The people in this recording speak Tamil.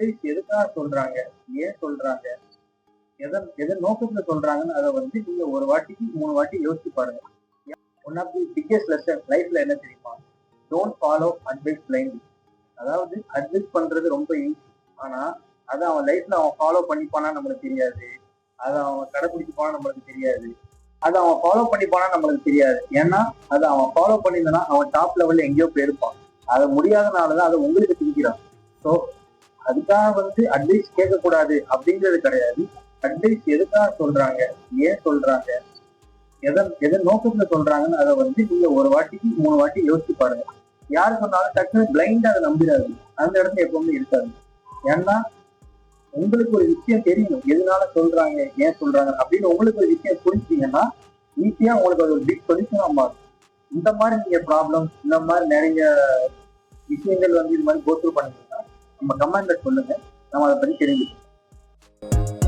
advice எதுக்காக சொல்றாங்க? ஏன் சொல்றாங்க? எதன் எதன் நோக்கத்துல சொல்றாங்கன்னு அதை வந்து நீங்க ஒரு வாட்டிக்கு மூணு வாட்டி யோசிச்சு பாருங்க. One of the biggest lesson லைஃப்ல என்ன தெரியுமா? டோன்ட் ஃபாலோ அட்வைஸ் பிளைண்ட்லி அதாவது அட்வைஸ் பண்றது ரொம்ப ஈஸி ஆனா அதை அவன் லைஃப்ல அவன் ஃபாலோ பண்ணிப்பானா நம்மளுக்கு தெரியாது. அதை அவன் கடைபிடிச்சுப்பானா நம்மளுக்கு தெரியாது. அதை அவன் ஃபாலோ பண்ணிப்பானா நம்மளுக்கு தெரியாது. ஏன்னா அதை அவன் ஃபாலோ பண்ணியிருந்தனா அவன் டாப் லெவல்ல எங்கேயோ போயிருப்பான். அது முடியாதனாலதான் அதை உங்களுக்கு திணிக்கிறான். ஸோ அதுக்காக வந்து அட்வைஸ் கேட்கக்கூடாது அப்படிங்கிறது கிடையாது. அட்வைஸ் எதுக்காக சொல்றாங்க? ஏன் சொல்றாங்க? எதன் எதன் நோக்கத்துல சொல்றாங்கன்னு அதை வந்து நீங்க ஒரு வாட்டிக்கு மூணு வாட்டி யோசிச்சு பாருங்க. யாரு சொன்னாலும் டக்குனு பிளைண்டா அதை நம்பிடாது அந்த இடத்துல எப்பவுமே இருக்காது. ஏன்னா உங்களுக்கு ஒரு விஷயம் தெரியும். எதனால சொல்றாங்க? ஏன் சொல்றாங்க? அப்படின்னு உங்களுக்கு ஒரு விஷயம் புரிஞ்சுட்டீங்கன்னா ஈஸியா உங்களுக்கு அது ஒரு பிக் சொல்யூஷனா மாறும். இந்த மாதிரி நீங்க ப்ராப்ளம் இந்த மாதிரி நிறைய விஷயங்கள் வந்து இது மாதிரி கோத்ரூ பண்ணுங்க. நம்ம கமெண்ட்ல சொல்லுங்க. நம்ம அதை பற்றி தெரிஞ்சுக்கணும்